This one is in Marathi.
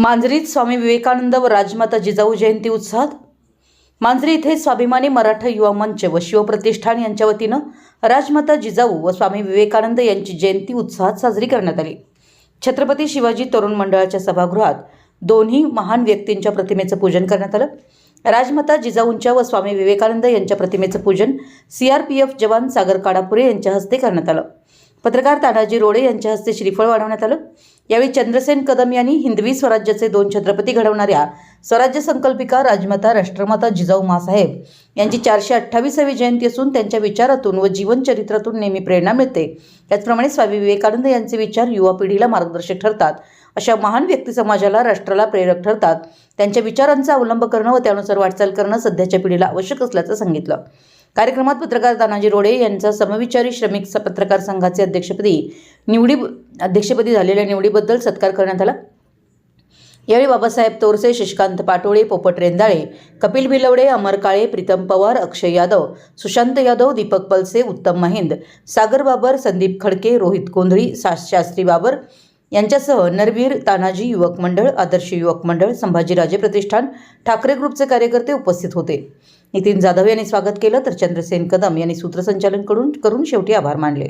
मांजरीत स्वामी विवेकानंद व राजमाता जिजाऊ जयंती उत्साहात मांजरी इथे स्वाभिमानी मराठा युवा मंच व शिवप्रतिष्ठान यांच्या वतीनं राजमाता जिजाऊ व स्वामी विवेकानंद यांची जयंती उत्साहात साजरी करण्यात आली. छत्रपती शिवाजी तरुण मंडळाच्या सभागृहात दोन्ही महान व्यक्तींच्या प्रतिमेचं पूजन करण्यात आलं. राजमाता जिजाऊंच्या व स्वामी विवेकानंद यांच्या प्रतिमेचं पूजन सीआरपीएफ जवान सागर काडापुरे यांच्या हस्ते करण्यात आलं. पत्रकार तानाजी रोडे यांच्या हस्ते श्रीफळ वाढवण्यात आलं. यावेळी चंद्रसेन कदम यांनी हिंदवी स्वराज्याचे दोन छत्रपती घडवणाऱ्या स्वराज्य संकल्पिका राजमाता राष्ट्रमाता जिजाऊ मासाहेब यांची चारशे अठ्ठावीसावी जयंती असून त्यांच्या विचारातून व जीवनचरित्रातून नेहमी प्रेरणा मिळते. त्याचप्रमाणे स्वामी विवेकानंद यांचे विचार युवा पिढीला मार्गदर्शक ठरतात. अशा महान व्यक्ती समाजाला राष्ट्राला प्रेरक ठरतात. त्यांच्या विचारांचा अवलंब करणं व त्यानुसार वाटचाल करणं सध्याच्या पिढीला आवश्यक असल्याचं सांगितलं. कार्यक्रमात पत्रकार तानाजी रोडे यांचा समविचारी श्रमिक पत्रकार संघाचे अध्यक्षपदी निवडी अध्यक्षपदी झालेल्या निवडीबद्दल सत्कार करण्यात आला. यावेळी बाबासाहेब तोरसे शशिकांत पाटोळे पोपट रेंदाळे कपिल भिलवडे अमर काळे प्रीतम पवार अक्षय यादव सुशांत यादव दीपक पलसे उत्तम महिंद सागर बाबर संदीप खडके रोहित कोंधळी शास्त्री बाबर यांच्यासह नरवीर तानाजी युवक मंडळ आदर्श युवक मंडळ संभाजीराजे प्रतिष्ठान ठाकरे ग्रुपचे कार्यकर्ते उपस्थित होते. नितीन जाधव यांनी स्वागत केलं तर चंद्रसेन कदम यांनी सूत्रसंचालन करून करून शेवटी आभार मानले.